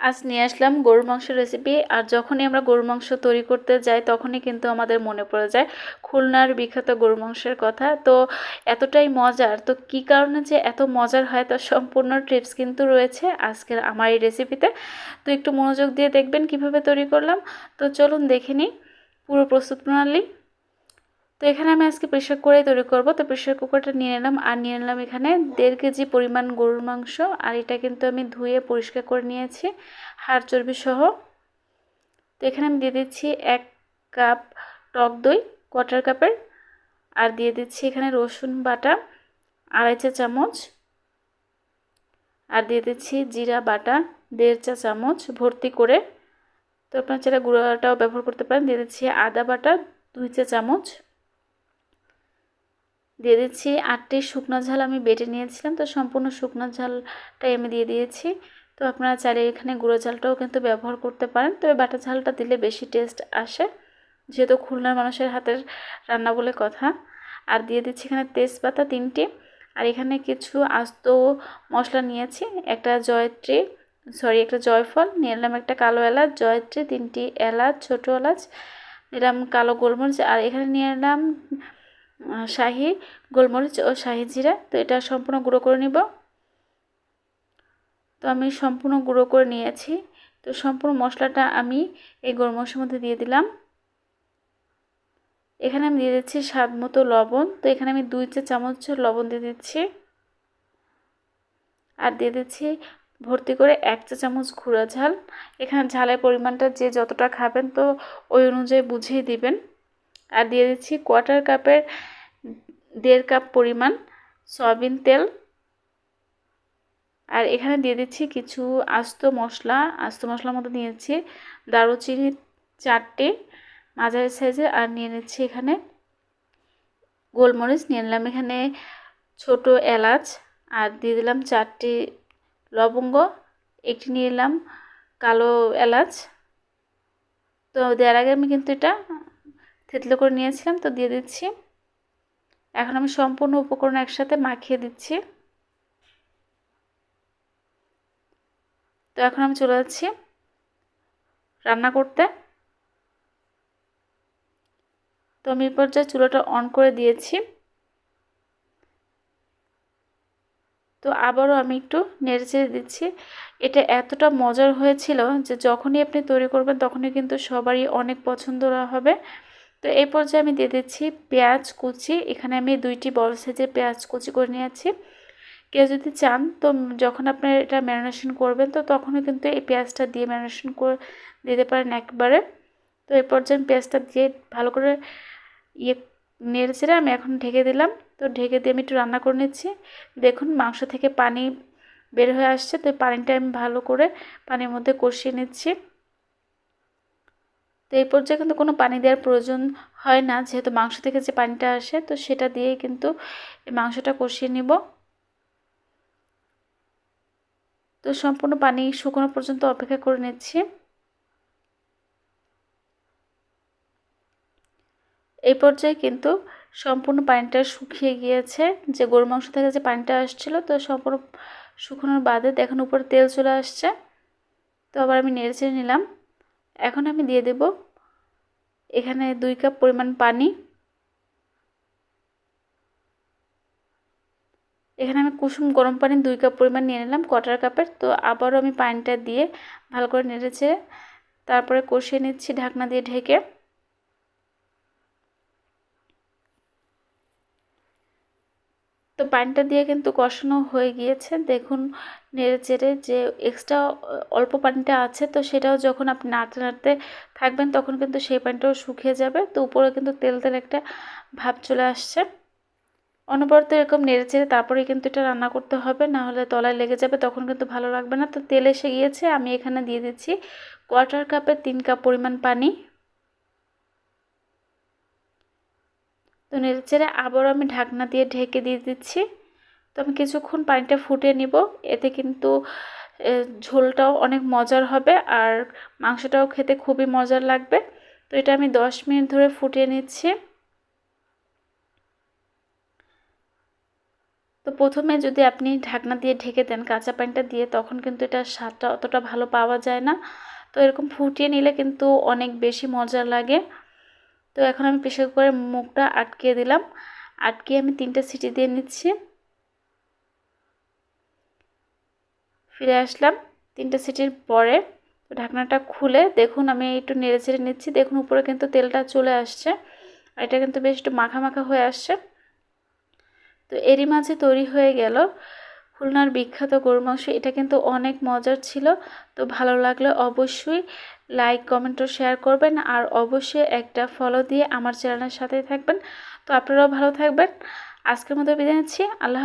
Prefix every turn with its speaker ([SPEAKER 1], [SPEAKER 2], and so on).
[SPEAKER 1] আজ নিয়ে আসলাম গরুর মাংস রেসিপি আর যখনই আমরা গরুর মাংস তৈরি করতে যাই, তখনই কিন্তু আমাদের মনে পড়ে যায় খুলনার বিখ্যাত গরুর মাংসের কথা। তো এতটাই মজার, তো কি কারণে যে এত মজার হয় তার সম্পূর্ণ টিপস কিন্তু রয়েছে আজকের আমার এই রেসিপিতে তো একটু মনোযোগ দিয়ে দেখবেন কীভাবে তৈরি করলাম। তো চলুন দেখে নিই পুরো প্রস্তুত প্রণালী। তো এখানে আমি আজকে প্রেশার কুকারে তৈরি করব। তো প্রেশার কুকারটা নিয়ে নিলাম আর নিয়ে নিলাম এখানে দেড় কেজি পরিমাণ গরুর মাংস। আর এটা কিন্তু আমি ধুয়ে পরিষ্কার করে নিয়েছি হাড় চর্বি সহ। তো এখানে আমি দিয়ে দিচ্ছি এক কাপ টক দই কোয়ার্টার কাপের আর দিয়ে দিচ্ছি এখানে রসুন বাটা আড়াই চা চামচ। আর দিয়ে দিচ্ছি জিরা বাটা দেড় চা চামচ ভর্তি করে। তো আপনার চাইলে গুঁড়োটাও ব্যবহার করতে পারেন। দিয়ে দিচ্ছি আদা বাটা দুই চা চামচ। দিয়ে দিচ্ছি আটটি শুকনো ঝাল আমি বেটে নিয়েছিলাম। তো সম্পূর্ণ শুকনো ঝালটাই আমি দিয়ে দিয়েছি। তো আপনারা চাইলে এখানে গুঁড়ো ঝালটাও কিন্তু ব্যবহার করতে পারেন। তবে বাটা ঝালটা দিলে বেশি টেস্ট আসে, যেহেতু খুলনার মানুষের হাতের রান্না বলে কথা। আর দিয়ে দিচ্ছি এখানে তেজপাতা তিনটি। আর এখানে কিছু আস্ত মশলা নিয়েছি, একটা জয়ত্রী, সরি, একটা জয়ফল নিয়ে নিলাম একটা কালো এলাচ, জয়ত্রী তিনটি এলাচ, ছোটো এলাচ, নিলাম কালো গোলমরিচ, আর এখানে নিয়ে নিলাম শাহি, গোলমরিচ ও শাহি জিরা। তো এটা সম্পূর্ণ গুঁড়ো করে নিব। তো আমি সম্পূর্ণ গুঁড়ো করে নিয়েছি। তো সম্পূর্ণ মশলাটা আমি এই মশলার মধ্যে দিয়ে দিলাম। এখানে আমি দিয়ে দিচ্ছি স্বাদ মতো লবণ। তো এখানে আমি দুই চা চামচ লবণ দিয়ে দিচ্ছি। আর দিয়ে দিচ্ছি ভর্তি করে এক চা চামচ ঘুরা ঝাল। এখানে ঝালের পরিমাণটা যে যতটা খাবেন তো ওই অনুযায়ী বুঝিয়ে দিবেন। আর দিয়ে দিচ্ছি কোয়ার্টার কাপের দেড় কাপ পরিমাণ সয়াবিন তেল। আর এখানে দিয়ে দিচ্ছি কিছু আস্ত মশলা। আস্ত মশলার মতো নিয়েছি দারুচিনি চারটে মাঝারি সাইজে আর নিয়ে নিচ্ছি এখানে গোলমরিচ। নিয়ে নিলাম এখানে ছোট এলাচ। আর দিয়ে দিলাম চারটি লবঙ্গ। একটি নিয়ে নিলাম কালো এলাচ। তো দেওয়ার আগে আমি কিন্তু এটা থেতলো করে নিয়েছিলাম, তো দিয়ে দিচ্ছি। এখন আমি সম্পূর্ণ উপকরণ একসাথে মাখিয়ে দিচ্ছি। তো এখন আমি চলে যাচ্ছি রান্না করতে। তো আমি পর্যায়ে চুলাটা অন করে দিয়েছি। তো আবারও আমি একটু নেড়ে চেড়ে দিচ্ছি। এটা এতটা মজার হয়েছিল যে যখনই আপনি তৈরি করবেন, তখনই কিন্তু সবারই অনেক পছন্দ হবে। তো এই পর্যায়ে আমি দিয়ে দিচ্ছি পেঁয়াজ কুচি। এখানে আমি দুইটি বড় সাইজের পেঁয়াজ কুচি করে নিয়েছি। কেউ যদি চান, তো যখন আপনার এটা ম্যারিনেশন করবেন, তো তখনও কিন্তু এই পেঁয়াজটা দিয়ে ম্যারিনেশন করে দিতে পারেন একবারে। তো এই পর্যায়ে পেঁয়াজটা দিয়ে ভালো করে ইয়ে নেড়েচেড়ে আমি এখন ঢেকে দিলাম। তো ঢেকে দিয়ে আমি একটু রান্না করে নিচ্ছি। দেখুন, মাংস থেকে পানি বের হয়ে আসছে। তো পানিটা আমি ভালো করে পানির মধ্যে কষিয়ে নিচ্ছি। তো এই পর্যায়ে কিন্তু কোনো পানি দেওয়ার প্রয়োজন হয় না। যেহেতু মাংস থেকে যে পানিটা আসে, তো সেটা দিয়েই কিন্তু মাংসটা কষিয়ে নিব। তো সম্পূর্ণ পানি শুকনো পর্যন্ত অপেক্ষা করে নিচ্ছি। এই পর্যায়ে কিন্তু সম্পূর্ণ পানিটা শুকিয়ে গিয়েছে। যে গরু মাংস থেকে যে পানিটা আসছিল, তো সম্পূর্ণ শুকনোর বাদে দেখুন উপরে তেল চলে আসছে। তো আবার আমি নেড়ে নিলাম। এখন আমি দিয়ে দেব এখানে দুই কাপ পরিমাণ পানি। এখানে আমি কুসুম গরম পানি দুই কাপ পরিমাণ নিয়ে নিলাম কটার কাপের। তো আবারও আমি পানিটা দিয়ে ভালো করে নেড়েছে তারপরে কষিয়ে নিচ্ছি ঢাকনা দিয়ে ঢেকে। তো পানিটা দিয়ে কিন্তু কষানো হয়ে গিয়েছে। দেখুন, নেড়ে চেড়ে যে এক্সট্রা অল্প পানিটা আছে, তো সেটাও যখন আপনি নাড়তে নাড়তে থাকবেন, তখন কিন্তু সেই পানিটাও শুকিয়ে যাবে। তো উপরে কিন্তু তেল তেল একটা ভাব চলে আসছে। অনবরত এরকম নেড়ে চেড়ে তারপরে কিন্তু এটা রান্না করতে হবে, না হলে তলায় লেগে যাবে, তখন কিন্তু ভালো লাগবে না। তো তেল এসে গিয়েছে, আমি এখানে দিয়ে দিচ্ছি কোয়ার্টার কাপে তিন কাপ পরিমাণ পানি। তো নেড়ে চেড়ে আবারও আমি ঢাকনা দিয়ে ঢেকে দিয়ে দিচ্ছি। তো আমি কিছুক্ষণ পানিটা ফুটিয়ে নিব। এতে কিন্তু ঝোলটাও অনেক মজার হবে আর মাংসটাও খেতে খুবই মজার লাগবে। তো এটা আমি দশ মিনিট ধরে ফুটিয়ে নিচ্ছি। তো তো প্রথমে যদি আপনি ঢাকনা দিয়ে ঢেকে দেন কাঁচা পানিটা দিয়ে, তখন কিন্তু এটার স্বাদটা অতটা ভালো পাওয়া যায় না। তো এরকম ফুটিয়ে নিলে কিন্তু অনেক বেশি মজা লাগে। তো এখন আমি প্রেশার কুকারের মুখটা আটকে দিলাম। আটকে আমি তিনটা সিটি দিয়ে নিচ্ছি। ফিরে আসলাম তিনটা সিটির পরে। ঢাকনাটা খুলে দেখুন আমি একটু নেড়ে চেড়ে নিচ্ছি। দেখুন উপরে কিন্তু তেলটা চলে আসছে আর এটা কিন্তু বেশ একটু মাখা মাখা হয়ে আসছে। তো এরই মাঝে তৈরি হয়ে গেল। খুলনার বিখ্যাত গরুর মাংস এটা কিন্তু অনেক মজার ছিল। তো ভালো লাগলে অবশ্যই লাইক কমেন্ট ও শেয়ার করবেন আর অবশ্যই একটা ফলো দিয়ে আমার চ্যানেলের সাথে থাকবেন। তো আপনারাও ভালো থাকবেন। আজকের মতো বিদায় নিচ্ছি। আল্লাহ